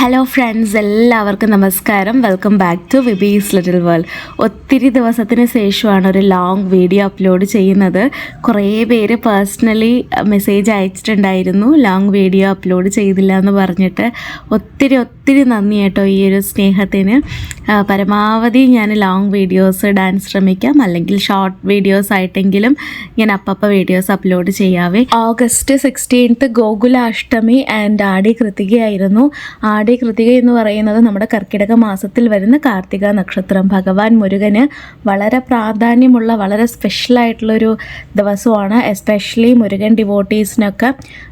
Hello friends എല്ലാവർക്കും നമസ്കാരം. Welcome back to വിബീസ് little world ഒത്തിരി ദിവസത്തിന് ശേഷമാണ് ഒരു ലോങ് വീഡിയോ അപ്ലോഡ് ചെയ്യുന്നത്. കുറേ പേര് പേഴ്സണലി മെസ്സേജ് അയച്ചിട്ടുണ്ടായിരുന്നു. ലോങ് വീഡിയോ അപ്ലോഡ് ചെയ്തില്ല എന്ന് പറഞ്ഞിട്ട്. ഒത്തിരി ഒത്തിരി നന്ദി കേട്ടോ ഈ ഒരു സ്നേഹത്തിന്. പരമാവധി ഞാൻ ലോങ് വീഡിയോസ് ഇടാൻ ശ്രമിക്കാം. അല്ലെങ്കിൽ ഷോർട്ട് വീഡിയോസ് ആയിട്ടെങ്കിലും ഞാൻ അപ്പപ്പ videos upload ചെയ്യാവേ. August sixteenth Gokulashtami and Aadi കൃതികയായിരുന്നു. ആടി കൃതിക എന്ന് പറയുന്നത് നമ്മുടെ കർക്കിടക മാസത്തിൽ വരുന്ന കാർത്തിക നക്ഷത്രം. ഭഗവാൻ മുരുകന് വളരെ പ്രാധാന്യമുള്ള വളരെ സ്പെഷ്യലായിട്ടുള്ളൊരു ദിവസമാണ്. എസ്പെഷ്യലി മുരുകൻ ഡിവോട്ടീസിനൊക്കെ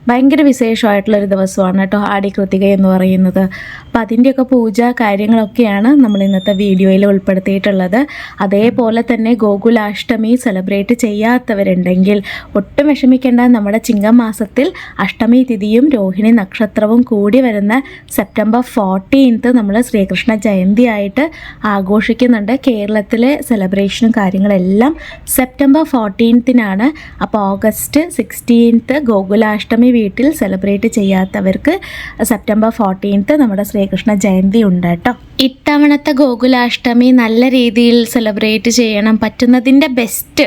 ഭയങ്കര വിശേഷമായിട്ടുള്ളൊരു ദിവസമാണ് കേട്ടോ ആടി കൃതിക എന്ന് പറയുന്നത്. അപ്പം അതിന്റെയൊക്കെ പൂജ കാര്യങ്ങളൊക്കെയാണ് നമ്മൾ ഇന്നത്തെ വീഡിയോയിൽ ഉൾപ്പെടുത്തിയിട്ടുള്ളത്. അതേപോലെ തന്നെ ഗോകുലാഷ്ടമി സെലിബ്രേറ്റ് ചെയ്യാത്തവരുണ്ടെങ്കിൽ ഒട്ടും വിഷമിക്കേണ്ട നമ്മുടെ ചിങ്ങമാസത്തിൽ അഷ്ടമി തിഥിയും രോഹിണി നക്ഷത്രവും കൂടി വരുന്ന സെപ്റ്റംബർ ഫോർട്ടീൻത്ത് നമ്മൾ ശ്രീകൃഷ്ണ ജയന്തി ആയിട്ട് ആഘോഷിക്കുന്നുണ്ട്. കേരളത്തിലെ സെലിബ്രേഷനും കാര്യങ്ങളെല്ലാം സെപ്റ്റംബർ ഫോർട്ടീൻത്തിനാണ് അപ്പോൾ ഓഗസ്റ്റ് സിക്സ്റ്റീൻത്ത് ഗോകുലാഷ്ടമി വീട്ടിൽ സെലിബ്രേറ്റ് ചെയ്യാത്തവർക്ക് സെപ്റ്റംബർ ഫോർട്ടീൻത്ത് നമ്മുടെ ശ്രീകൃഷ്ണ ജയന്തി ഉണ്ട് കേട്ടോ. ഇത്തവണത്തെ ഗോകുലാഷ്ടമി നല്ല രീതിയിൽ സെലിബ്രേറ്റ് ചെയ്യണം. പറ്റുന്നതിന്റെ ബെസ്റ്റ്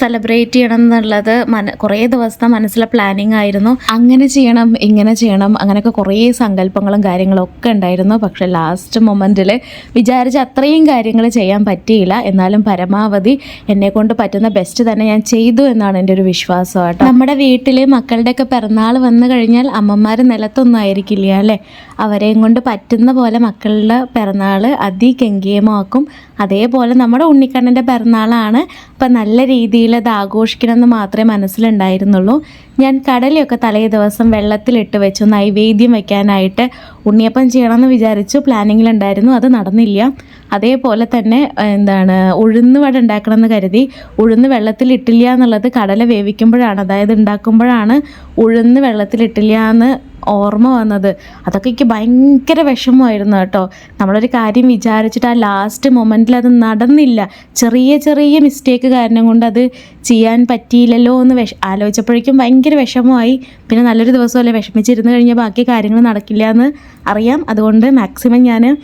സെലിബ്രേറ്റ് ചെയ്യണം എന്നുള്ളത് മന കുറേ ദിവസത്തെ മനസ്സിലെ പ്ലാനിങ് ആയിരുന്നു. അങ്ങനെ ചെയ്യണം ഇങ്ങനെ ചെയ്യണം അങ്ങനെയൊക്കെ കുറേ സങ്കല്പങ്ങളും കാര്യങ്ങളും ഒക്കെ ഉണ്ടായിരുന്നു. പക്ഷെ ലാസ്റ്റ് മൊമെന്റിൽ വിചാരിച്ച അത്രയും കാര്യങ്ങൾ ചെയ്യാൻ പറ്റിയില്ല. എന്നാലും പരമാവധി എന്നെ കൊണ്ട് പറ്റുന്ന ബെസ്റ്റ് തന്നെ ഞാൻ ചെയ്തു എന്നാണ് എന്റെ ഒരു വിശ്വാസം കേട്ടോ. നമ്മുടെ വീട്ടിൽ മക്കളുടെയൊക്കെ പിറന്നാൾ വന്നു കഴിഞ്ഞാൽ അമ്മമാർ നിലത്തൊന്നും ആയിരിക്കില്ല അല്ലേ? അവരെയും കൊണ്ട് പറ്റുന്ന പോലെ മക്കളുടെ പിറന്നാൾ അതിഗംഗീയമാക്കും. അതേപോലെ നമ്മുടെ ഉണ്ണിക്കണ്ണന്റെ പിറന്നാളാണ്. അപ്പം നല്ല രീതിയിൽ അത് ആഘോഷിക്കണമെന്ന് മാത്രമേ മനസ്സിലുണ്ടായിരുന്നുള്ളൂ. ഞാൻ കടലയൊക്കെ തലേ ദിവസം വെള്ളത്തിലിട്ട് വെച്ചു. നൈവേദ്യം വെക്കാനായിട്ട് ഉണ്ണിയപ്പം ചെയ്യണമെന്ന് വിചാരിച്ചു. പ്ലാനിങ്ങിലുണ്ടായിരുന്നു. അത് നടന്നില്ല. അതേപോലെ തന്നെ എന്താണ് ഉഴുന്ന് വട ഉണ്ടാക്കണമെന്ന് കരുതി. ഉഴുന്ന് വെള്ളത്തിലിട്ടില്ല എന്നുള്ളത് കടല വേവിക്കുമ്പോഴാണ്. അതായത് ഉണ്ടാക്കുമ്പോഴാണ് ഉഴുന്ന് വെള്ളത്തിലിട്ടില്ല എന്ന് ഓർമ്മ വന്നത്. അതൊക്കെ എനിക്ക് ഭയങ്കര വിഷമമായിരുന്നു കേട്ടോ. നമ്മളൊരു കാര്യം വിചാരിച്ചിട്ട് ആ ലാസ്റ്റ് മൊമെന്റിൽ അത് നടന്നില്ല. ചെറിയ ചെറിയ മിസ്റ്റേക്ക് കാരണം കൊണ്ട് അത് ചെയ്യാൻ പറ്റിയില്ലല്ലോ എന്ന് വിഷ ആലോചിച്ചപ്പോഴേക്കും ഭയങ്കര വിഷമമായി. പിന്നെ നല്ലൊരു ദിവസമല്ലേ വിഷമിച്ചിരുന്ന് കഴിഞ്ഞാൽ ബാക്കി കാര്യങ്ങൾ നടക്കില്ല എന്ന് അറിയാം. അതുകൊണ്ട് മാക്സിമം ഞാൻ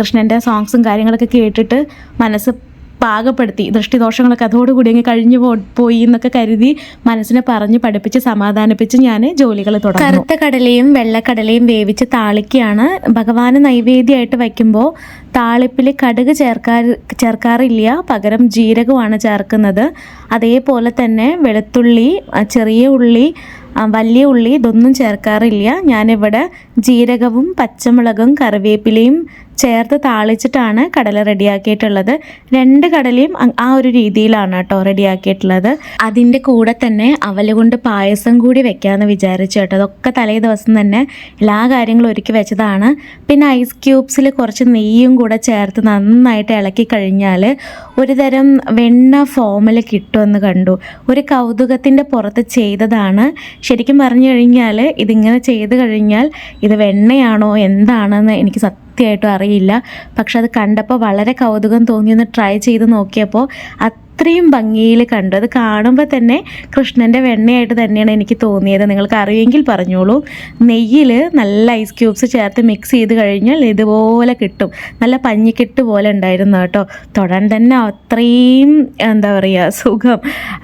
കൃഷ്ണന്റെ സോങ്സും കാര്യങ്ങളൊക്കെ കേട്ടിട്ട് മനസ്സ് പാകപ്പെടുത്തി. ദൃഷ്ടിദോഷങ്ങളൊക്കെ അതോടുകൂടി അങ്ങ് കഴിഞ്ഞു പോയി എന്നൊക്കെ കരുതി മനസ്സിനെ പറഞ്ഞ് പഠിപ്പിച്ച് സമാധാനിപ്പിച്ച് ഞാൻ ജോലികൾ തുടങ്ങി കറുത്ത കടലയും വെള്ളക്കടലയും വേവിച്ച് താളിക്കുകയാണ്. ഭഗവാന് നൈവേദ്യമായിട്ട് വയ്ക്കുമ്പോൾ താളിപ്പിൽ കടുക് ചേർക്കാർ ചേർക്കാറില്ല. പകരം ജീരകമാണ് ചേർക്കുന്നത്. അതേപോലെ തന്നെ വെളുത്തുള്ളി ചെറിയ ഉള്ളി വലിയ ഉള്ളി ഇതൊന്നും ചേർക്കാറില്ല. ഞാനിവിടെ ജീരകവും പച്ചമുളകും കറിവേപ്പിലയും ചേർത്ത് താളിച്ചിട്ടാണ് കടല റെഡിയാക്കിയിട്ടുള്ളത്. രണ്ട് കടലയും ആ ഒരു രീതിയിലാണ് കേട്ടോ റെഡിയാക്കിയിട്ടുള്ളത്. അതിന്റെ കൂടെ തന്നെ അവല കൊണ്ട് പായസം കൂടി വെക്കാമെന്ന് വിചാരിച്ചു കേട്ടോ. അതൊക്കെ തലേ ദിവസം തന്നെ എല്ലാ കാര്യങ്ങളും ഒരുക്കി വെച്ചതാണ്. പിന്നെ ഐസ് ക്യൂബ്സിൽ കുറച്ച് നെയ്യും കൂടെ ചേർത്ത് നന്നായിട്ട് ഇളക്കി കഴിഞ്ഞാൽ ഒരു തരം വെണ്ണ ഫോമിൽ കിട്ടുമെന്ന് കണ്ടു. ഒരു കൗതുകത്തിന്റെ പുറത്ത് ചെയ്തതാണ്. ശരിക്കും പറഞ്ഞു കഴിഞ്ഞാൽ ഇതിങ്ങനെ ചെയ്ത് കഴിഞ്ഞാൽ ഇത് വെണ്ണയാണോ? എന്താണെന്ന് എനിക്ക് സത്യമായിട്ടും അറിയില്ല. പക്ഷെ അത് കണ്ടപ്പോൾ വളരെ കൗതുകം തോന്നി. ഒന്ന് ട്രൈ ചെയ്ത് നോക്കിയപ്പോൾ അത്രയും ഭംഗിയിൽ കണ്ടു. അത് കാണുമ്പോൾ തന്നെ കൃഷ്ണന്റെ വെണ്ണയായിട്ട് തന്നെയാണ് എനിക്ക് തോന്നിയത്. നിങ്ങൾക്ക് അറിയുമെങ്കിൽ പറഞ്ഞോളൂ. നെയ്യിൽ നല്ല ഐസ് ക്യൂബ്സ് ചേർത്ത് മിക്സ് ചെയ്ത് കഴിഞ്ഞാൽ ഇതുപോലെ കിട്ടും. നല്ല പഞ്ഞിക്കെട്ട് പോലെ ഉണ്ടായിരുന്നു കേട്ടോ. തൊടാൻ തന്നെ അത്രയും എന്താ പറയുക സുഖം.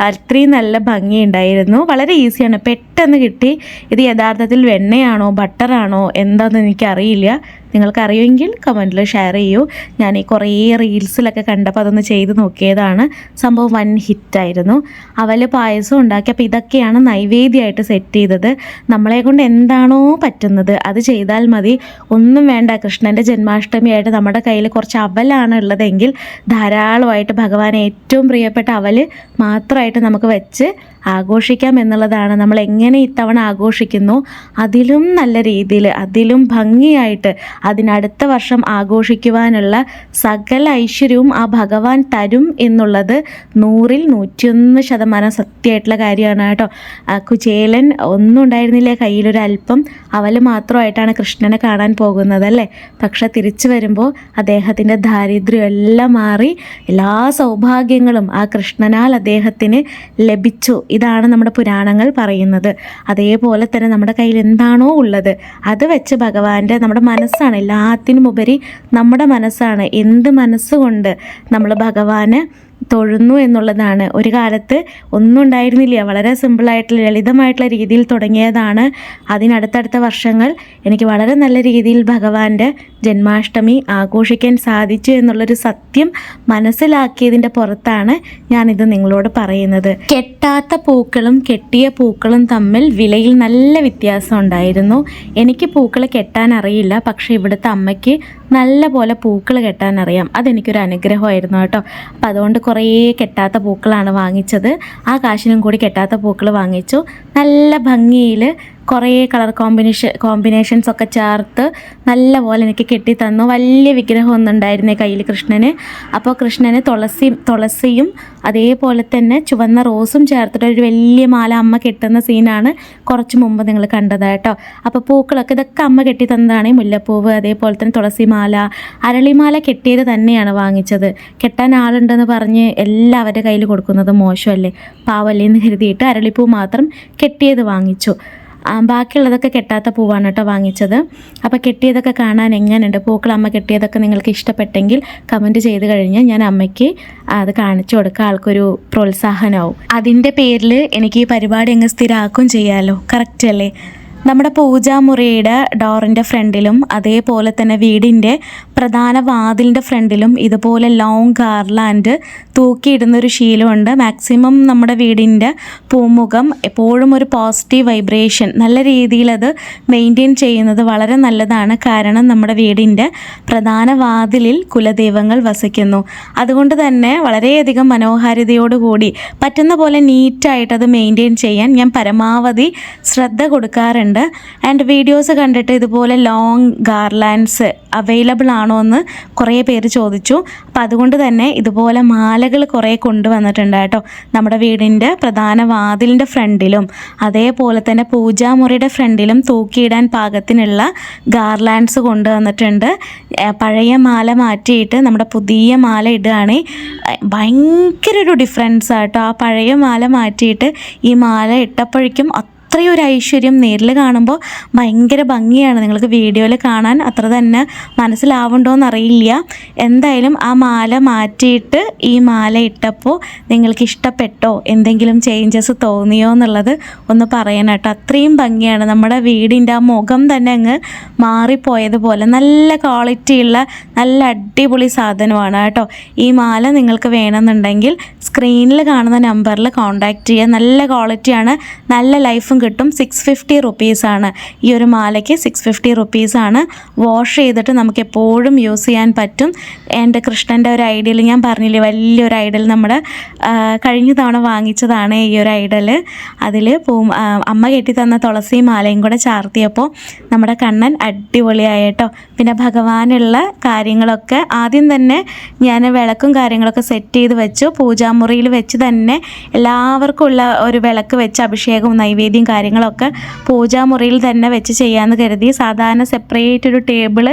അത്രയും നല്ല ഭംഗി ഉണ്ടായിരുന്നു. വളരെ ഈസിയാണ് പെട്ടെന്ന് കിട്ടി. ഇത് യഥാർത്ഥത്തിൽ വെണ്ണയാണോ ബട്ടറാണോ എന്താണെന്ന് എനിക്കറിയില്ല. നിങ്ങൾക്ക് അറിയുമെങ്കിൽ കമന്റിൽ ഷെയർ ചെയ്യൂ. ഞാൻ ഈ കുറേ റീൽസിലൊക്കെ കണ്ടപ്പോൾ അതൊന്ന് ചെയ്ത് നോക്കിയതാണ്. സംഭവം വൻ ഹിറ്റായിരുന്നു. അവൽ പായസം ഉണ്ടാക്കി. അപ്പോൾ ഇതൊക്കെയാണ് നൈവേദ്യമായിട്ട് സെറ്റ് ചെയ്തത്. നമ്മളെ കൊണ്ട് എന്താണോ പറ്റുന്നത് അത് ചെയ്താൽ മതി. ഒന്നും വേണ്ട. കൃഷ്ണന്റെ ജന്മാഷ്ടമിയായിട്ട് നമ്മുടെ കയ്യിൽ കുറച്ച് അവലാണ് ഉള്ളതെങ്കിൽ ധാരാളമായിട്ട് ഭഗവാൻ ഏറ്റവും പ്രിയപ്പെട്ട അവൽ മാത്രമായിട്ട് നമുക്ക് വെച്ച് ആഘോഷിക്കാം എന്നുള്ളതാണ്. നമ്മൾ എങ്ങനെ ഇത്തവണ ആഘോഷിക്കുന്നു? അതിലും നല്ല രീതിയിൽ അതിലും ഭംഗിയായിട്ട് അതിനടുത്ത വർഷം ആഘോഷിക്കുവാനുള്ള സകല ഐശ്വര്യവും ആ ഭഗവാൻ തരും എന്നുള്ളത് നൂറിൽ നൂറ്റിയൊന്ന് ശതമാനം സത്യമായിട്ടുള്ള കാര്യമാണ് കേട്ടോ. കുചേലൻ ഒന്നും ഉണ്ടായിരുന്നില്ല. കയ്യിലൊരല്പം അവൽ മാത്രമായിട്ടാണ് കൃഷ്ണനെ കാണാൻ പോകുന്നത് അല്ലേ? പക്ഷെ തിരിച്ചു വരുമ്പോൾ അദ്ദേഹത്തിന്റെ ദാരിദ്ര്യം എല്ലാം മാറി എല്ലാ സൗഭാഗ്യങ്ങളും ആ കൃഷ്ണനാൽ അദ്ദേഹത്തിന് ലഭിച്ചു. ഇതാണ് നമ്മുടെ പുരാണങ്ങൾ പറയുന്നത്. അതേപോലെ തന്നെ നമ്മുടെ കയ്യിൽ എന്താണോ ഉള്ളത് അത് വെച്ച് ഭഗവാന്റെ നമ്മുടെ മനസ്സാണ്. എല്ലാത്തിനും ഉപരി നമ്മുടെ മനസ്സാണ്. എന്ത് മനസ്സുകൊണ്ട് നമ്മൾ ഭഗവാന് തൊഴുന്നു എന്നുള്ളതാണ്. ഒരു കാലത്ത് ഒന്നും ഉണ്ടായിരുന്നില്ല. വളരെ സിമ്പിളായിട്ടുള്ള ലളിതമായിട്ടുള്ള രീതിയിൽ തുടങ്ങിയതാണ്. അതിനടുത്തടുത്ത വർഷങ്ങൾ എനിക്ക് വളരെ നല്ല രീതിയിൽ ഭഗവാന്റെ ജന്മാഷ്ടമി ആഘോഷിക്കാൻ സാധിച്ചു എന്നുള്ളൊരു സത്യം മനസ്സിലാക്കിയതിന്റെ പുറത്താണ് ഞാനിത് നിങ്ങളോട് പറയുന്നത്. കെട്ടാത്ത പൂക്കളും കെട്ടിയ പൂക്കളും തമ്മിൽ വിലയിൽ നല്ല വ്യത്യാസം ഉണ്ടായിരുന്നു. എനിക്ക് പൂക്കൾ കെട്ടാൻ അറിയില്ല. പക്ഷേ ഇവിടുത്തെ അമ്മയ്ക്ക് നല്ല പോലെ പൂക്കൾ കെട്ടാൻ അറിയാം. അതെനിക്കൊരു അനുഗ്രഹമായിരുന്നു കേട്ടോ. അപ്പം അതുകൊണ്ട് കുറേ കെട്ടാത്ത പൂക്കളാണ് വാങ്ങിച്ചത്. ആ കാശിനും കൂടി കെട്ടാത്ത പൂക്കൾ വാങ്ങിച്ചു. നല്ല ഭംഗിയിൽ കുറേ കളർ കോമ്പിനേഷൻ കോമ്പിനേഷൻസ് ഒക്കെ ചേർത്ത് നല്ല പോലെ എനിക്ക് കെട്ടി തന്നു വലിയ വിഗ്രഹം ഒന്നുണ്ടായിരുന്നേ കയ്യിൽ കൃഷ്ണന്. അപ്പോൾ കൃഷ്ണന് തുളസി തുളസിയും അതേപോലെ തന്നെ ചുവന്ന റോസും ചേർത്തിട്ട് ഒരു വലിയ മാല അമ്മ കെട്ടുന്ന സീനാണ് കുറച്ച് മുമ്പ് നിങ്ങൾ കണ്ടത് കേട്ടോ. അപ്പോൾ പൂക്കളൊക്കെ ഇതൊക്കെ അമ്മ കെട്ടി തന്നതാണ് മുല്ലപ്പൂവ് അതേപോലെ തന്നെ തുളസി മാല അരളിമാല കെട്ടിയത് തന്നെയാണ് വാങ്ങിച്ചത്. കെട്ടാൻ ആളുണ്ടെന്ന് പറഞ്ഞ് എല്ലാവരുടെ കയ്യിൽ കൊടുക്കുന്നത് മോശമല്ലേ? പാവല്ലേ എന്ന് കരുതിയിട്ട് അരളിപ്പൂ മാത്രം കെട്ടിയത് വാങ്ങിച്ചു. ബാക്കിയുള്ളതൊക്കെ കെട്ടാത്ത പൂവാണ് കേട്ടോ വാങ്ങിച്ചത്. അപ്പോൾ കെട്ടിയതൊക്കെ കാണാൻ എങ്ങനെയുണ്ട്? പൂക്കൾ അമ്മ കെട്ടിയതൊക്കെ നിങ്ങൾക്ക് ഇഷ്ടപ്പെട്ടെങ്കിൽ കമന്റ് ചെയ്ത് കഴിഞ്ഞാൽ ഞാൻ അമ്മയ്ക്ക് അത് കാണിച്ചു കൊടുക്കുക ആൾക്കൊരു പ്രോത്സാഹനമാവും. അതിന്റെ പേരിൽ എനിക്ക് ഈ പരിപാടി അങ്ങ് സ്ഥിരമാക്കുകയും ചെയ്യാമല്ലോ കറക്റ്റ് അല്ലേ? നമ്മുടെ പൂജാമുറിയുടെ ഡോറിന്റെ ഫ്രണ്ടിലും അതേപോലെ തന്നെ വീടിന്റെ പ്രധാന വാതിലിന്റെ ഫ്രണ്ടിലും ഇതുപോലെ ലോങ് ഗാർലാൻഡ് തൂക്കിയിടുന്നൊരു ശീലമുണ്ട്. മാക്സിമം നമ്മുടെ വീടിന്റെ പൂമുഖം എപ്പോഴും ഒരു പോസിറ്റീവ് വൈബ്രേഷൻ നല്ല രീതിയിൽ അത് മെയിന്റെയിൻ ചെയ്യുന്നത് വളരെ നല്ലതാണ്. കാരണം നമ്മുടെ വീടിന്റെ പ്രധാന വാതിലിൽ കുലദൈവങ്ങൾ വസിക്കുന്നു. അതുകൊണ്ട് തന്നെ വളരെയധികം മനോഹാരിതയോടുകൂടി പറ്റുന്ന പോലെ നീറ്റായിട്ട് അത് മെയിന്റെയിൻ ചെയ്യാൻ ഞാൻ പരമാവധി ശ്രദ്ധ കൊടുക്കാറുണ്ട്. ആൻഡ് വീഡിയോസ് കണ്ടിട്ട് ഇതുപോലെ ലോങ് ഗാർലാൻഡ്സ് അവൈലബിൾ ആണോ എന്ന് കുറേ പേര് ചോദിച്ചു. അപ്പം അതുകൊണ്ട് തന്നെ ഇതുപോലെ മാലകൾ കുറേ കൊണ്ടുവന്നിട്ടുണ്ട് കേട്ടോ. നമ്മുടെ വീടിന്റെ പ്രധാന വാതിലിന്റെ ഫ്രണ്ടിലും അതേപോലെ തന്നെ പൂജാമുറിയുടെ ഫ്രണ്ടിലും തൂക്കിയിടാൻ പാകത്തിനുള്ള ഗാർലാൻഡ്സ് കൊണ്ടുവന്നിട്ടുണ്ട്. പഴയ മാല മാറ്റിയിട്ട് നമ്മുടെ പുതിയ മാല ഇടുകയാണെങ്കിൽ ഭയങ്കര ഒരു ഡിഫറൻസ് ആട്ടോ ആ പഴയ മാല മാറ്റിയിട്ട് ഈ മാല ഇട്ടപ്പോഴേക്കും അത്രയും ഒരു ഐശ്വര്യം നേരിൽ കാണുമ്പോൾ ഭയങ്കര ഭംഗിയാണ് നിങ്ങൾക്ക് വീഡിയോയിൽ കാണാൻ. അത്ര തന്നെ മനസ്സിലാവുണ്ടോയെന്ന് അറിയില്ല എന്തായാലും ആ മാല മാറ്റിയിട്ട് ഈ മാല ഇട്ടപ്പോൾ നിങ്ങൾക്ക് ഇഷ്ടപ്പെട്ടോ? എന്തെങ്കിലും ചേഞ്ചസ് തോന്നിയോ എന്നുള്ളത് ഒന്ന് പറയണം കേട്ടോ. അത്രയും ഭംഗിയാണ് നമ്മുടെ വീടിന്റെ ആ മുഖം തന്നെ അങ്ങ് മാറിപ്പോയതുപോലെ. നല്ല ക്വാളിറ്റിയുള്ള നല്ല അടിപൊളി സാധനമാണ് കേട്ടോ. ഈ മാല നിങ്ങൾക്ക് വേണമെന്നുണ്ടെങ്കിൽ സ്ക്രീനിൽ കാണുന്ന നമ്പറിൽ കോൺടാക്റ്റ് ചെയ്യുക നല്ല ക്വാളിറ്റിയാണ് നല്ല ലൈഫും കിട്ടും സിക്സ് ഫിഫ്റ്റി റുപ്പീസാണ് ഈ ഒരു മാലയ്ക്ക് സിക്സ് ഫിഫ്റ്റി റുപ്പീസാണ് വാഷ് ചെയ്തിട്ട് നമുക്ക് എപ്പോഴും യൂസ് ചെയ്യാൻ പറ്റും. എന്റെ കൃഷ്ണന്റെ ഒരു ഐഡിയൽ ഞാൻ പറഞ്ഞില്ലേ വലിയൊരു ഐഡൽ നമ്മുടെ കഴിഞ്ഞ തവണ വാങ്ങിച്ചതാണ് ഈ ഒരു ഐഡൽ അതിൽ പൂ അമ്മ കെട്ടി തന്ന തുളസി മാലയും കൂടെ ചാർത്തിയപ്പോൾ നമ്മുടെ കണ്ണൻ അടിപൊളിയായിട്ടോ. പിന്നെ ഭഗവാനുള്ള കാര്യങ്ങളൊക്കെ ആദ്യം തന്നെ ഞാൻ വിളക്കും കാര്യങ്ങളൊക്കെ സെറ്റ് ചെയ്ത് വെച്ചു. പൂജാമുറിയിൽ വെച്ച് തന്നെ എല്ലാവർക്കും ഉള്ള ഒരു വിളക്ക് വെച്ച് അഭിഷേകവും നൈവേദ്യം കാര്യങ്ങളൊക്കെ പൂജാമുറിയിൽ തന്നെ വെച്ച് ചെയ്യാമെന്ന് കരുതി. സാധാരണ സെപ്പറേറ്റ് ഒരു ടേബിൾ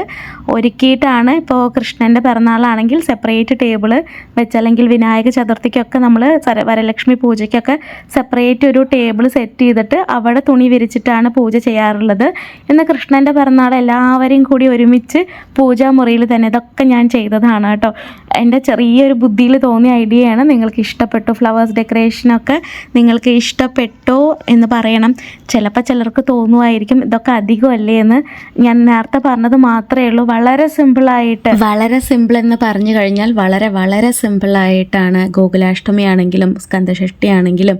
ഒരുക്കിയിട്ടാണ് ഇപ്പോൾ കൃഷ്ണന്റെ പിറന്നാളാണെങ്കിൽ സെപ്പറേറ്റ് ടേബിൾ വെച്ച് അല്ലെങ്കിൽ വിനായക ചതുർത്ഥിക്കൊക്കെ നമ്മൾ വരലക്ഷ്മി പൂജയ്ക്കൊക്കെ സെപ്പറേറ്റ് ഒരു ടേബിൾ സെറ്റ് ചെയ്തിട്ട് അവിടെ തുണി വിരിച്ചിട്ടാണ് പൂജ ചെയ്യാറുള്ളത്. ഇന്ന് കൃഷ്ണന്റെ പിറന്നാൾ എല്ലാവരെയും കൂടി ഒരുമിച്ച് പൂജാമുറിയിൽ തന്നെ ഇതൊക്കെ ഞാൻ ചെയ്തതാണ് കേട്ടോ. എന്റെ ചെറിയൊരു ബുദ്ധിയിൽ തോന്നിയ ഐഡിയയാണ് നിങ്ങൾക്ക് ഇഷ്ടപ്പെട്ടു ഫ്ലവേഴ്സ് ഡെക്കറേഷനൊക്കെ നിങ്ങൾക്ക് ഇഷ്ടപ്പെട്ടോ എന്ന് പറയണം. ചിലപ്പോൾ ചിലർക്ക് തോന്നുമായിരിക്കും ഇതൊക്കെ അധികമല്ലേ എന്ന് ഞാൻ നേരത്തെ പറഞ്ഞത് മാത്രമേ ഉള്ളൂ. വളരെ സിമ്പിളായിട്ട് വളരെ സിമ്പിൾ എന്ന് പറഞ്ഞു കഴിഞ്ഞാൽ വളരെ വളരെ സിമ്പിളായിട്ടാണ് ഗോകുലാഷ്ടമി ആണെങ്കിലും സ്കന്ദഷഷ്ടി ആണെങ്കിലും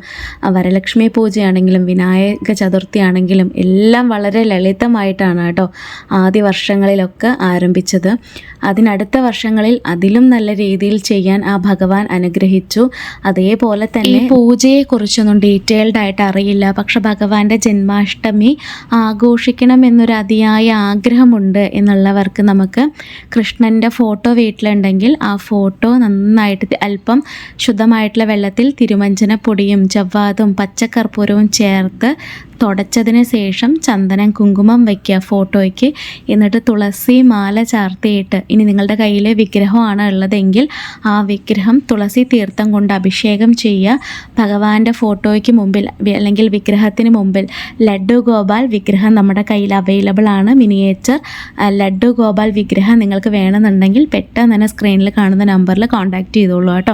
വരലക്ഷ്മി പൂജയാണെങ്കിലും വിനായക ചതുർത്ഥി ആണെങ്കിലും എല്ലാം വളരെ ലളിതമായിട്ടാണ് കേട്ടോ ആദ്യ വർഷങ്ങളിലൊക്കെ ആരംഭിച്ചത്. അതിനടുത്ത വർഷങ്ങളിൽ അതിലും നല്ല രീതിയിൽ ചെയ്യാൻ ആ ഭഗവാൻ അനുഗ്രഹിച്ചു. അതേപോലെ തന്നെ പൂജയെക്കുറിച്ചൊന്നും ഡീറ്റെയിൽഡ് ആയിട്ട് അറിയില്ല. പക്ഷെ ഭഗവാന്റെ ജന്മാഷ്ടമി ആഘോഷിക്കണം എന്നൊരു അതിയായ ആഗ്രഹമുണ്ട് എന്നുള്ളവർക്ക് നമുക്ക് കൃഷ്ണന്റെ ഫോട്ടോ വീട്ടിലുണ്ടെങ്കിൽ ആ ഫോട്ടോ നന്നായിട്ട് അല്പം ശുദ്ധമായിട്ടുള്ള വെള്ളത്തിൽ തിരുമഞ്ചനപ്പൊടിയും ചവ്വാതും പച്ചക്കർപ്പൂരവും ചേർത്ത് തുടച്ചതിന് ശേഷം ചന്ദനം കുങ്കുമം വയ്ക്കുക ഫോട്ടോയ്ക്ക്. എന്നിട്ട് തുളസി മാല ചാർത്തിയിട്ട്. ഇനി നിങ്ങളുടെ കയ്യിൽ വിഗ്രഹമാണ് ഉള്ളതെങ്കിൽ ആ വിഗ്രഹം തുളസി തീർത്ഥം കൊണ്ട് അഭിഷേകം ചെയ്യുക. ഭഗവാന്റെ ഫോട്ടോയ്ക്ക് മുമ്പിൽ അല്ലെങ്കിൽ വിഗ്രഹത്തിന് മുമ്പിൽ ലഡ്ഡു ഗോപാൽ വിഗ്രഹം നമ്മുടെ കയ്യിൽ അവൈലബിൾ ആണ്. മിനിയേച്ചർ ലഡു ലഡ്ഡു ഗോപാൽ വിഗ്രഹം നിങ്ങൾക്ക് വേണമെന്നുണ്ടെങ്കിൽ പെട്ടെന്ന് തന്നെ സ്ക്രീനിൽ കാണുന്ന നമ്പറിൽ കോൺടാക്റ്റ് ചെയ്തോളൂ കേട്ടോ.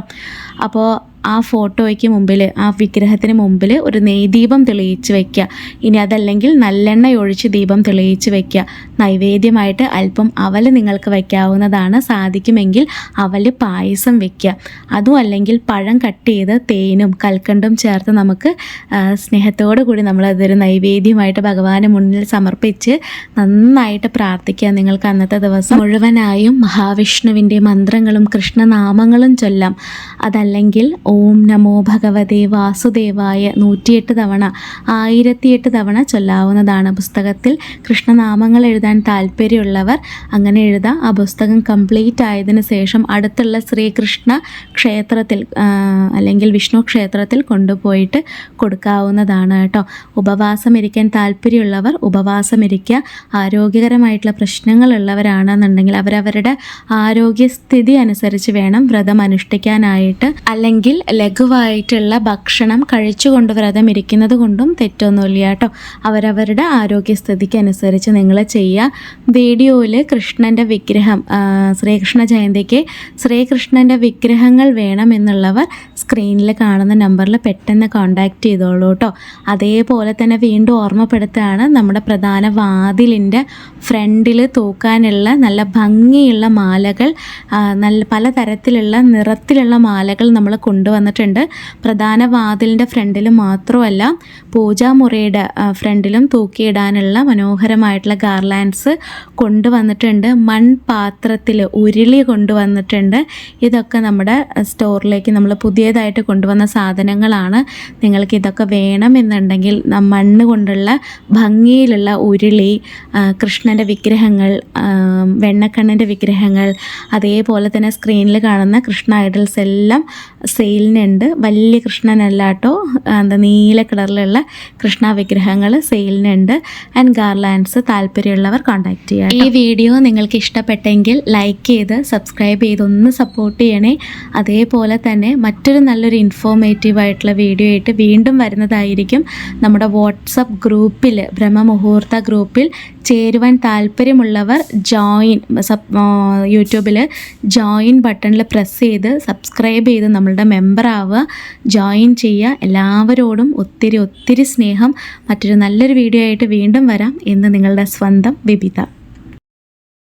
അപ്പോൾ ആ ഫോട്ടോയ്ക്ക് മുമ്പിൽ ആ വിഗ്രഹത്തിന് മുമ്പിൽ ഒരു നെയ്ദീപം തെളിയിച്ച് വയ്ക്കുക ഇനി അതല്ലെങ്കിൽ നല്ലെണ്ണ ഒഴിച്ച് ദീപം തെളിയിച്ച് വയ്ക്കുക നൈവേദ്യമായിട്ട് അല്പം അവൽ നിങ്ങൾക്ക് വയ്ക്കാവുന്നതാണ് സാധിക്കുമെങ്കിൽ അവൽ പായസം വയ്ക്കുക അതും അല്ലെങ്കിൽ പഴം കട്ട് ചെയ്ത് തേനും കൽക്കണ്ടും ചേർത്ത് നമുക്ക് സ്നേഹത്തോടു കൂടി നമ്മളതൊരു നൈവേദ്യമായിട്ട് ഭഗവാന് മുന്നിൽ സമർപ്പിച്ച് നന്നായിട്ട് പ്രാർത്ഥിക്കുക നിങ്ങൾക്ക് അന്നത്തെ ദിവസം. മുഴുവനായും മഹാവിഷ്ണുവിന്റെ മന്ത്രങ്ങളും കൃഷ്ണനാമങ്ങളും ചൊല്ലാം. അതല്ലെങ്കിൽ ഓം നമോ ഭഗവതേ വാസുദേവായ നൂറ്റിയെട്ട് തവണ ആയിരത്തിയെട്ട് തവണ ചൊല്ലാവുന്നതാണ് പുസ്തകത്തിൽ. കൃഷ്ണനാമങ്ങൾ എഴുതാൻ താല്പര്യമുള്ളവർ അങ്ങനെ എഴുതാം. ആ പുസ്തകം കംപ്ലീറ്റ് ആയതിനു ശേഷം അടുത്തുള്ള ശ്രീകൃഷ്ണ ക്ഷേത്രത്തിൽ അല്ലെങ്കിൽ വിഷ്ണു ക്ഷേത്രത്തിൽ കൊണ്ടുപോയിട്ട് കൊടുക്കാവുന്നതാണ് കേട്ടോ. ഉപവാസം ഇരിക്കാൻ താല്പര്യമുള്ളവർ ഉപവാസം ഇരിക്കുക ആരോഗ്യകരമായിട്ടുള്ള പ്രശ്നങ്ങളുള്ളവരാണെന്നുണ്ടെങ്കിൽ അവരവരുടെ ആരോഗ്യസ്ഥിതി അനുസരിച്ച് വേണം വ്രതം അനുഷ്ഠിക്കാനായിട്ട് അല്ലെങ്കിൽ ലഘുവായിട്ടുള്ള ഭക്ഷണം കഴിച്ചുകൊണ്ട് വ്രതം ഇരിക്കുന്നത് കൊണ്ടും തെറ്റൊന്നുമില്ല കേട്ടോ. അവരവരുടെ ആരോഗ്യസ്ഥിതിക്ക് അനുസരിച്ച് നിങ്ങൾ ചെയ്യുക. വീഡിയോയിൽ കൃഷ്ണന്റെ വിഗ്രഹം ശ്രീകൃഷ്ണ ജയന്തിക്ക് ശ്രീകൃഷ്ണന്റെ വിഗ്രഹങ്ങൾ വേണമെന്നുള്ളവർ സ്ക്രീനിൽ കാണുന്ന നമ്പറിൽ പെട്ടെന്ന് കോൺടാക്റ്റ് ചെയ്തോളൂ കേട്ടോ. അതേപോലെ തന്നെ വീണ്ടും ഓർമ്മപ്പെടുത്തുകയാണ് നമ്മുടെ പ്രധാന വാതിലിന്റെ ഫ്രണ്ടിൽ തൂക്കാനുള്ള നല്ല ഭംഗിയുള്ള മാലകൾ നല്ല പലതരത്തിലുള്ള നിറത്തിലുള്ള മാലകൾ നമ്മൾ കൊണ്ടുവന്നിട്ടുണ്ട്. പ്രധാന വാതിലിന്റെ ഫ്രണ്ടിൽ മാത്രമല്ല പൂജാമുറിയുടെ ഫ്രണ്ടിലും തൂക്കിയിടാനുള്ള മനോഹരമായിട്ടുള്ള ഗാർലാൻഡ്സ് കൊണ്ടുവന്നിട്ടുണ്ട്. മൺപാത്രത്തിൽ ഉരുളി കൊണ്ടുവന്നിട്ടുണ്ട്. ഇതൊക്കെ നമ്മുടെ സ്റ്റോറിലേക്ക് നമ്മൾ പുതിയതായിട്ട് കൊണ്ടുവന്ന സാധനങ്ങളാണ്. നിങ്ങൾക്ക് ഇതൊക്കെ വേണമെന്നുണ്ടെങ്കിൽ മണ്ണ് കൊണ്ടുള്ള ഭംഗിയിലുള്ള ഉരുളി കൃഷ്ണന്റെ വിഗ്രഹങ്ങൾ വെണ്ണക്കണ്ണന്റെ വിഗ്രഹങ്ങൾ അതേപോലെ തന്നെ സ്ക്രീനിൽ കാണുന്ന കൃഷ്ണ ഐഡൽസ് എല്ലാം സെയിലിനുണ്ട്. വലിയ കൃഷ്ണനല്ല കേട്ടോ. എന്താ നീല കളറിലുള്ള കൃഷ്ണ വിഗ്രഹങ്ങൾ സെയിലിനുണ്ട്. ആൻഡ് ഗാർലാൻഡ്സ് താല്പര്യമുള്ളവർ കോൺടാക്ട് ചെയ്യുക ഈ വീഡിയോ നിങ്ങൾക്ക് ഇഷ്ടപ്പെട്ടെങ്കിൽ ലൈക്ക് ചെയ്ത് സബ്സ്ക്രൈബ് ചെയ്ത് ഒന്ന് സപ്പോർട്ട് ചെയ്യണേ. അതേപോലെ തന്നെ മറ്റൊരു നല്ലൊരു ഇൻഫോർമേറ്റീവ് ആയിട്ടുള്ള വീഡിയോ ആയിട്ട് വീണ്ടും വരുന്നതായിരിക്കും നമ്മുടെ വാട്സപ്പ് ഗ്രൂപ്പിൽ ബ്രഹ്മമുഹൂർത്ത ഗ്രൂപ്പിൽ ചേരുവാൻ താല്പര്യമുള്ളവർ ജോയിൻ സബ് യൂട്യൂബിൽ ജോയിൻ ബട്ടണിൽ പ്രസ് ചെയ്ത് സബ്സ്ക്രൈബ് ചെയ്ത് നമ്മളുടെ മെമ്പർ ആവുക. ജോയിൻ ചെയ്യുക. എല്ലാവരോടും ഒത്തിരി ഒത്തിരി സ്നേഹം. മറ്റൊരു നല്ലൊരു വീഡിയോ ആയിട്ട് വീണ്ടും വരാം. എന്ന് നിങ്ങളുടെ സ്വന്തം വിപിത